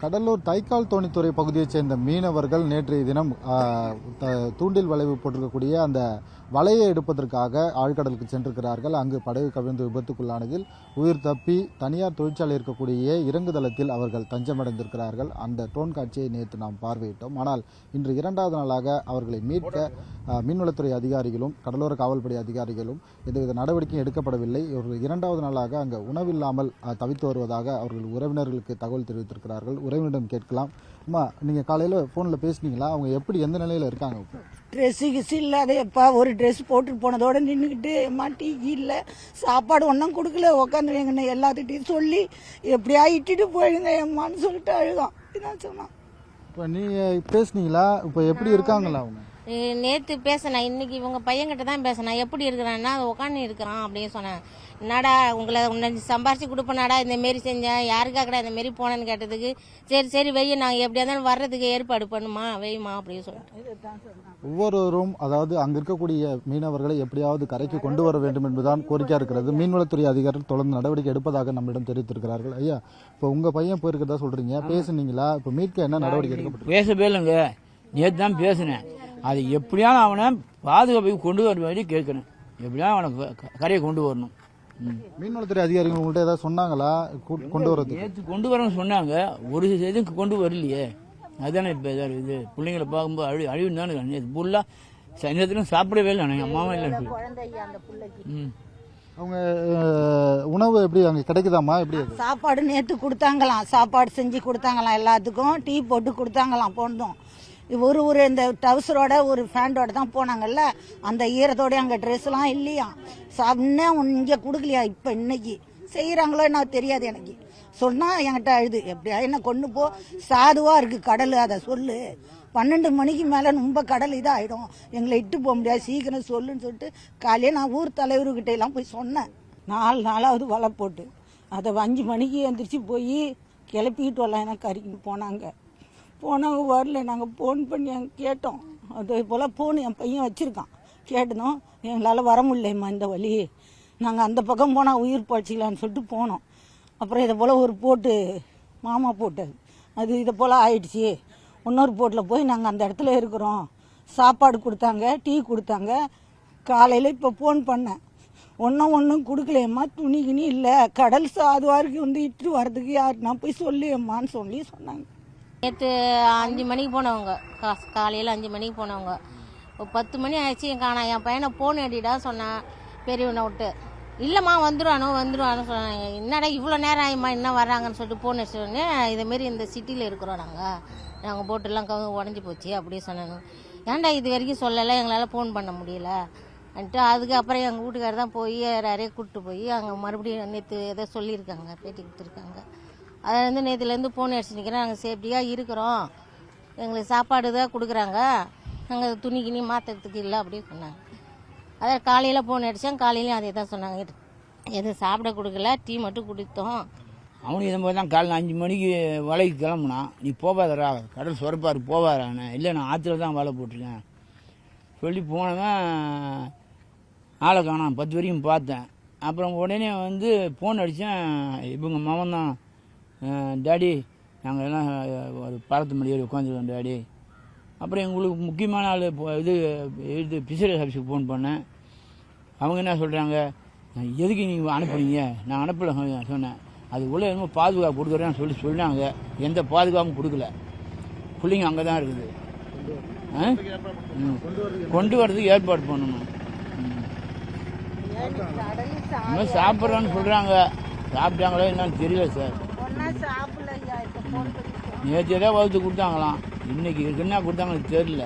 கடலூர் தைக்கால் தோணித்துறை பகுதியைச் சேர்ந்த மீனவர்கள் நேற்றைய தினம் த- தூண்டில் வளைவு போட்டிருக்கக்கூடிய அந்த வலையை எடுப்பதற்காக ஆழ்கடலுக்கு சென்றிருக்கிறார்கள். அங்கு படகு கவிழ்ந்து விபத்துக்குள்ளானதில் உயிர் தப்பி தனியார் தொழிற்சாலை இருக்கக்கூடிய இறங்குதளத்தில் அவர்கள் தஞ்சமடைந்திருக்கிறார்கள். அந்த ட்ரோன் காட்சியை நேற்று நாம் பார்வையிட்டோம். ஆனால் இன்று இரண்டாவது நாளாக அவர்களை மீட்க மீன்வளத்துறை அதிகாரிகளும் கடலோர காவல்படை அதிகாரிகளும் எந்தவித நடவடிக்கையும் எடுக்கப்படவில்லை. ஒரு இரண்டாவது நாளாக அங்கு உணவில்லாமல் தவித்து வருவதாக அவர்கள் உறவினர்களுக்கு தகவல் தெரிவித்திருக்கிறார்கள். உறவினரிடம் கேட்கலாம். அம்மா நீங்க காலையில போன்ல பேசுனீங்களா? அவங்க எப்படி எந்த நிலையில இருக்காங்க? ட்ரெஸ்ஸு கிஸ் இல்லாத எப்பா ஒரு ட்ரெஸ் போட்டு போனதோட நின்றுக்கிட்டு அம்மா டீ இல்லை சாப்பாடு ஒன்றும் கொடுக்கல உட்காந்து எங்கன்னு எல்லாத்துட்டையும் சொல்லி எப்படியா இட்டுட்டு போயிடுங்க எம்மான்னு சொல்லிட்டு அழுதான். இதான் சொன்னான். இப்போ நீங்க பேசுனீங்களா? இப்போ எப்படி இருக்காங்களா அவங்க? நேற்று பேசினேன் இன்னைக்கு இவங்க பையன்கிட்ட தான் பேசினேன் எப்படி இருக்கிறான்னா உட்காந்து இருக்கிறான் அப்படின்னு சொன்னேன் என்னடா உங்களை உன்னை சம்பாரிச்சு கொடுப்பனாடா இந்த மாரி செஞ்சேன். யாருக்காகடா இந்த மாரி போனேன்னு கேட்டதுக்கு சரி சரி வெய்ய நாங்கள் எப்படியா இருந்தாலும் வர்றதுக்கு ஏற்பாடு பண்ணுமா வெய்யுமா அப்படின்னு சொல்லிட்டு. ஒவ்வொருவரும் அதாவது அங்க இருக்கக்கூடிய மீனவர்களை எப்படியாவது கரைக்கு கொண்டு வர வேண்டும் என்பதுதான் கோரிக்கையா இருக்கிறது. மீன்வளத்துறை அதிகாரிகள் தொடர்ந்து நடவடிக்கை எடுப்பதாக நம்மிடம் தெரிவித்திருக்கிறார்கள். ஐயா இப்போ உங்க பையன் போயிருக்கிறதா சொல்றீங்க. பேசுனீங்களா? இப்போ மீட்க என்ன நடவடிக்கை எடுக்கப்பட்டு பேசவே இல்லைங்க. நேற்று தான் பேசினேன். அது எப்படியாலும் அவனை பாதுகாப்புக்கு கொண்டு வர வேண்டி கேட்கணும். எப்படியாவது அவனை கரையை கொண்டு வரணும். ம். மீன்வளத்துறை அதிகாரிகள் உங்கள்கிட்ட ஏதாவது சொன்னாங்களா? கொண்டு வரதுக்கு? நேற்று கொண்டு வரணும்னு சொன்னாங்க. ஒரு இதுக்கு கொண்டு வரலையே. அதுதானே இப்போ இதாக இது. பிள்ளைங்களை பார்க்கும்போது அழி அழிவு தானே நேற்று ஃபுல்லாக சைனத்திலும் சாப்பிடவே இல்லை எங்கள் அம்மாவும் இல்லை. ம். அவங்க உணவு எப்படி அங்க கிடைக்குதாமா எப்படி? சாப்பாடு நேற்று கொடுத்தாங்களாம். சாப்பாடு செஞ்சு கொடுத்தாங்களாம் எல்லாத்துக்கும். டீ போட்டு கொடுத்தாங்களாம். போனதும். ஒரு ஒரு இந்த டவுசரோட ஒரு ஃபேண்டோட தான் போனாங்கல்ல அந்த ஈரத்தோட அங்கே ட்ரெஸ்லாம் இல்லையா? சாப்பிட்னே இங்கே கொடுக்கலையா இப்போ இன்னைக்கு? செய்கிறாங்களோ என்ன தெரியாது எனக்கு. சொன்னால் என்கிட்ட அழுது. எப்படியா என்ன கொண்டு போ? சாதுவாக இருக்குது கடல் அதை சொல்லு. பன்னெண்டு மணிக்கு மேலே ரொம்ப கடல் இதாகிடும் எங்களை இட்டு போக முடியாது சீக்கிரம் சொல்லுன்னு சொல்லிட்டு காலையில் நான் ஊர் தலைவர்கிட்ட எல்லாம் போய் சொன்னேன். நாலு நாளாவது வலை போட்டு. அதை அஞ்சு மணிக்கு எந்திரிச்சு போய் கிளப்பிக்கிட்டு வரலாம் எனக்கு கறிக்கிட்டு போனாங்க. போனவங்க வரல. நாங்கள் ஃபோன் பண்ணி அங்க கேட்டோம். அதே போல் ஃபோன் என் பையன் வச்சுருக்கான். கேட்டதும் எங்களால் வர முடியலம்மா இந்த வழி. நாங்கள் அந்த பக்கம் போனால் உயிர் பழச்சிக்கலான்னு சொல்லிட்டு போனோம். அப்புறம் இதை போல் ஒரு போட்டு மாமா போட்டு அது இதை போல் ஆயிடுச்சு. இன்னொரு போட்டில் போய் நாங்கள் அந்த இடத்துல இருக்கிறோம். சாப்பாடு கொடுத்தாங்க டீ கொடுத்தாங்க. காலையில் இப்போ ஃபோன் பண்ணேன். ஒன்றும் ஒன்றும் கொடுக்கலையம்மா. துணி கிணி இல்லை. கடல் சாதுவாருக்கு வந்து இட்டு வர்றதுக்கு யாருன்னா போய் சொல்லியம்மான்னு சொல்லி சொன்னாங்க. நேற்று அஞ்சு மணிக்கு போனவங்க. கா- காலையில் அஞ்சு மணிக்கு போனவங்க. பத்து மணி ஆயிடுச்சு காணா என் பையனை ஃபோன் அடிடா சொன்னேன் பெரியவனை விட்டு. இல்லைம்மா வந்துடுவானோ வந்துடுவானு சொன்னாங்க. என்னடா இவ்வளோ நேரம் ஆகிம்மா என்ன வர்றாங்கன்னு சொல்லிட்டு ஃபோன் அடிச்சோடனே இதுமாரி இந்த சிட்டியில் இருக்கிறோம் நாங்கள் நாங்கள் போட்டெல்லாம் கவு உடஞ்சி போச்சு அப்படியே சொன்னாங்க. ஏன்டா இது வரைக்கும் சொல்லலை எங்களால் ஃபோன் பண்ண முடியல. அன்ட்டு அதுக்கப்புறம் எங்கள் வீட்டுக்காரர் தான் போய் யாரையே கூப்பிட்டு போய் அங்கே மறுபடியும் நேற்று ஏதோ சொல்லியிருக்காங்க பேட்டி கொடுத்துருக்காங்க. அதில் வந்து நேற்றுலேருந்து ஃபோன் அடிச்சு நிற்கிறேன் நாங்கள் சேஃப்டியாக இருக்கிறோம். எங்களுக்கு சாப்பாடு தான் கொடுக்குறாங்க. நாங்கள் துணி கிணி மாற்றுறதுக்கு இல்லை அப்படின்னு சொன்னாங்க. அதான் காலையில் ஃபோன் அடித்தேன் காலையிலையும் அதே தான் சொன்னாங்க. எதுவும் சாப்பிட கொடுக்கல. டீ மட்டும் குடித்தோம். அவனும் இதை மாதிரி தான் காலையில் அஞ்சு மணிக்கு வலைக்கு கிளம்புனான். நீ போகாதரா கடல் சுரப்பாரு போவாரானே இல்லை நான் ஆற்றுல தான் வலை போட்டிருக்கேன். சொல்லி போனவன் ஆளை காணான் பத்து வரைக்கும் பார்த்தேன். அப்புறம் உடனே வந்து ஃபோன் அடித்தேன் இவங்க மாமன் தான் டேடி நாங்கள் எல்லாம் ஒரு பாலத்து ஏறி உட்காந்துருக்கோம் டேடி. அப்புறம் எங்களுக்கு முக்கியமான ஆள் இப்போ இது இது பிசினஸ் ஆஃபீஸுக்கு ஃபோன் பண்ணேன். அவங்க என்ன சொல்கிறாங்க எதுக்கு நீங்கள் அனுப்புனீங்க? நான் அனுப்பல சொன்னேன். அது உள்ள என்னமோ பாதுகாப்பு கொடுக்குறேன்னு சொல்லி சொன்னாங்க. எந்த பாதுகாப்பும் கொடுக்கல. பிள்ளைங்க அங்கே தான் இருக்குது. கொண்டு வரதுக்கு ஏற்பாடு பண்ணணும். இன்னும் சாப்பிட்றோன்னு சொல்கிறாங்க சாப்பிட்டாங்களோ என்னன்னு தெரியல சார். நேற்று ஏதோ வகுத்து கொடுத்தாங்களாம். இன்னைக்கு என்ன கொடுத்தாங்கன்னு தெரியல.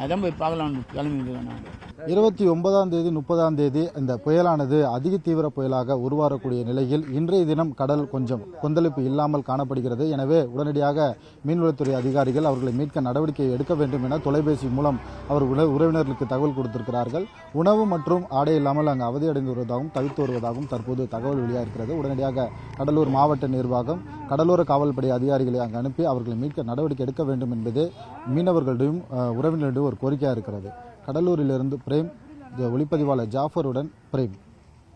அதான் போய் பார்க்கலாம்னு கிளம்பிட்டு நான். இருபத்தி ஒன்பதாம் தேதி முப்பதாம் தேதி இந்த புயலானது அதிக தீவிர புயலாக உருவாகக்கூடிய நிலையில் இன்றைய தினம் கடல் கொஞ்சம் கொந்தளிப்பு இல்லாமல் காணப்படுகிறது. எனவே உடனடியாக மீன்வளத்துறை அதிகாரிகள் அவர்களை மீட்க நடவடிக்கை எடுக்க வேண்டும் என தொலைபேசி மூலம் அவர் உறவினர்களுக்கு தகவல் கொடுத்திருக்கிறார்கள். உணவு மற்றும் ஆடை இல்லாமல் அங்கு அவதியடைந்து வருவதாகவும் தவித்து வருவதாகவும் தற்போது தகவல் வெளியாகிறது உடனடியாக கடலூர் மாவட்ட நிர்வாகம் கடலோர காவல்படை அதிகாரிகளை அங்கு அனுப்பி அவர்களை மீட்க நடவடிக்கை எடுக்க வேண்டும் என்பது மீனவர்களிடையும் உறவினரிடம் ஒரு கோரிக்கையாக இருக்கிறது. கடலூரிலிருந்து பிரேம் ஒளிப்பதிவாளர் ஜாஃபருடன் பிரேம்.